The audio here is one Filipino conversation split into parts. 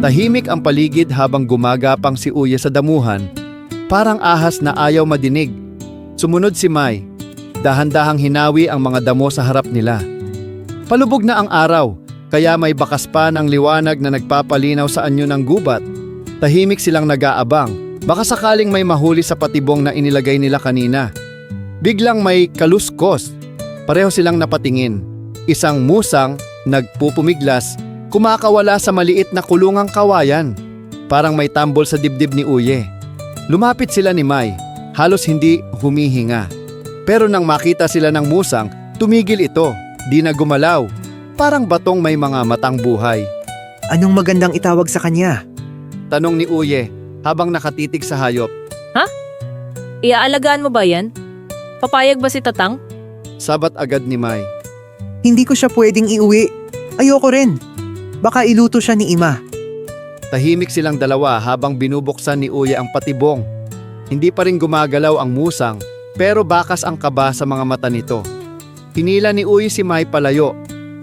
Tahimik ang paligid habang gumagapang si Uye sa damuhan, parang ahas na ayaw madinig. Sumunod si Mai, dahan-dahang hinawi ang mga damo sa harap nila. Palubog na ang araw, kaya may bakas pa ng liwanag na nagpapalinaw sa anyo ng gubat. Tahimik silang nag-aabang, baka sakaling may mahuli sa patibong na inilagay nila kanina. Biglang may kaluskos, pareho silang napatingin. Isang musang, nagpupumiglas, kumakawala sa maliit na kulungang kawayan. Parang may tambol sa dibdib ni Uye. Lumapit sila ni Mai, halos hindi humihinga. Pero nang makita sila ng musang, tumigil ito, di na gumalaw. Parang batong may mga matang buhay. Anong magandang itawag sa kanya? Tanong ni Uye habang nakatitig sa hayop. Iaalagaan mo ba yan? Papayag ba si Tatang? Sabat agad ni Mai. Hindi ko siya pwedeng iuwi. Ayoko rin. Baka iluto siya ni Ima. Tahimik silang dalawa habang binubuksan ni Uye ang patibong. Hindi pa rin gumagalaw ang musang, pero bakas ang kaba sa mga mata nito. Hinila ni Uye si Mai palayo,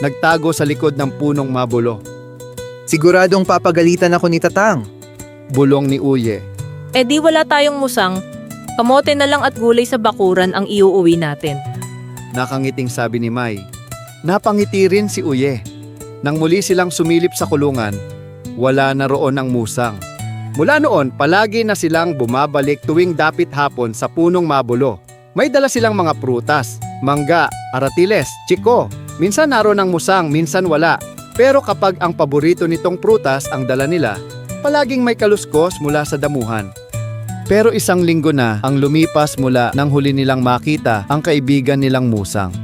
nagtago sa likod ng punong mabulo. Siguradong papagalitan ako ni Tatang. Bulong ni Uye. Eh di wala tayong musang. Kamote na lang at gulay sa bakuran ang iuuwi natin. Nakangiting sabi ni Mai. Napangiti rin si Uye. Nang muli silang sumilip sa kulungan, wala na roon ang musang. Mula noon, palagi na silang bumabalik tuwing dapit hapon sa punong mabulo. May dala silang mga prutas, mangga, aratiles, chiko. Minsan naroon ang musang, minsan wala. Pero kapag ang paborito nitong prutas ang dala nila, palaging may kaluskos mula sa damuhan. Pero isang linggo na ang lumipas mula nang huli nilang makita ang kaibigan nilang musang.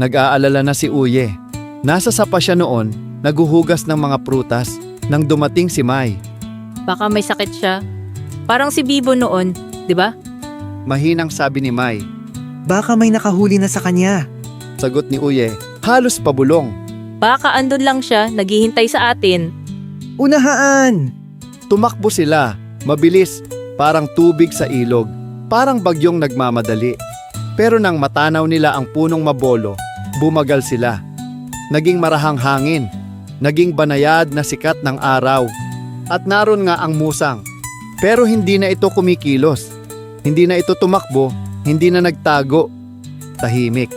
Nag-aalala na si Uye. Nasa sapa siya noon, naguhugas ng mga prutas nang dumating si Mai. Baka may sakit siya. Parang si Bibo noon, di ba? Mahinang sabi ni Mai. Baka may nakahuli na sa kanya. Sagot ni Uye, halos pabulong. Baka andun lang siya, naghihintay sa atin. Unahaan! Tumakbo sila, mabilis, parang tubig sa ilog, parang bagyong nagmamadali. Pero nang matanaw nila ang punong mabolo, bumagal sila. Naging marahang hangin, naging banayad na sikat ng araw. At naroon nga ang musang. Pero hindi na ito kumikilos. Hindi na ito tumakbo, hindi na nagtago. Tahimik.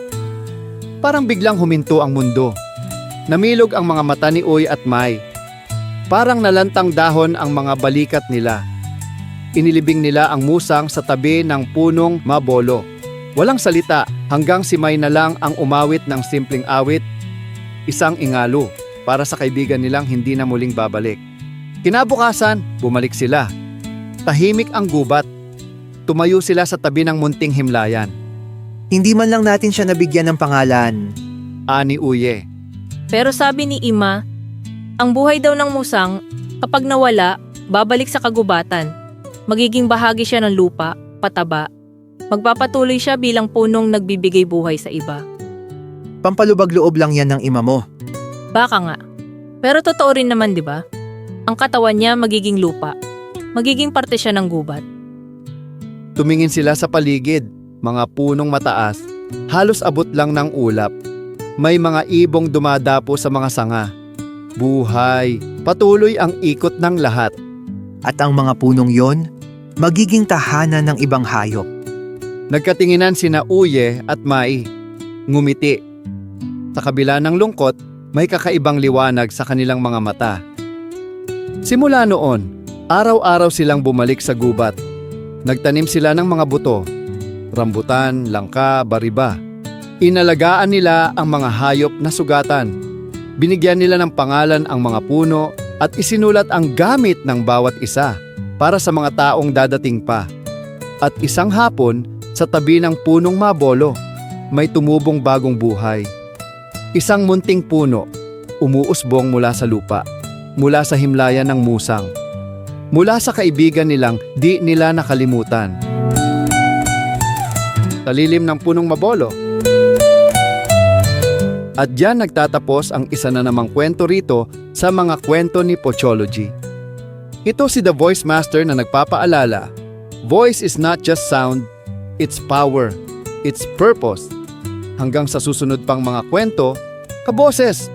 Parang biglang huminto ang mundo. Namilog ang mga mata ni Uy at Mai. Parang nalantang dahon ang mga balikat nila. Inilibing nila ang musang sa tabi ng punong mabolo. Walang salita hanggang si May na lang ang umawit ng simpleng awit, isang ingalo para sa kaibigan nilang hindi na muling babalik. Kinabukasan, bumalik sila. Tahimik ang gubat. Tumayo sila sa tabi ng munting himlayan. Hindi man lang natin siya nabigyan ng pangalan. Ani Uye. Pero sabi ni Ima, ang buhay daw ng musang, kapag nawala, babalik sa kagubatan. Magiging bahagi siya ng lupa, pataba. Magpapatuloy siya bilang punong nagbibigay buhay sa iba. Pampalubag loob lang yan ng ima mo. Baka nga. Pero totoo rin naman, di ba? Ang katawan niya magiging lupa. Magiging parte siya ng gubat. Tumingin sila sa paligid, mga punong mataas, halos abot lang ng ulap. May mga ibong dumadapo sa mga sanga. Buhay, patuloy ang ikot ng lahat. At ang mga punong yon, magiging tahanan ng ibang hayop. Nagkatinginan sina Uye at Mai. Ngumiti. Sa kabila ng lungkot, may kakaibang liwanag sa kanilang mga mata. Simula noon, araw-araw silang bumalik sa gubat. Nagtanim sila ng mga buto, rambutan, langka, bariba. Inalagaan nila ang mga hayop na sugatan. Binigyan nila ng pangalan ang mga puno at isinulat ang gamit ng bawat isa para sa mga taong dadating pa. At isang hapon, sa tabi ng punong mabolo, may tumubong bagong buhay. Isang munting puno, umuusbong mula sa lupa, mula sa himlayan ng musang. Mula sa kaibigan nilang di nila nakalimutan. Talilim ng punong mabolo. At diyan nagtatapos ang isa na namang kwento rito sa mga kwento ni Pochology. Ito si The Voice Master na nagpapaalala. Voice is not just sound, it's power, it's purpose. Hanggang sa susunod pang mga kwento, kaboses,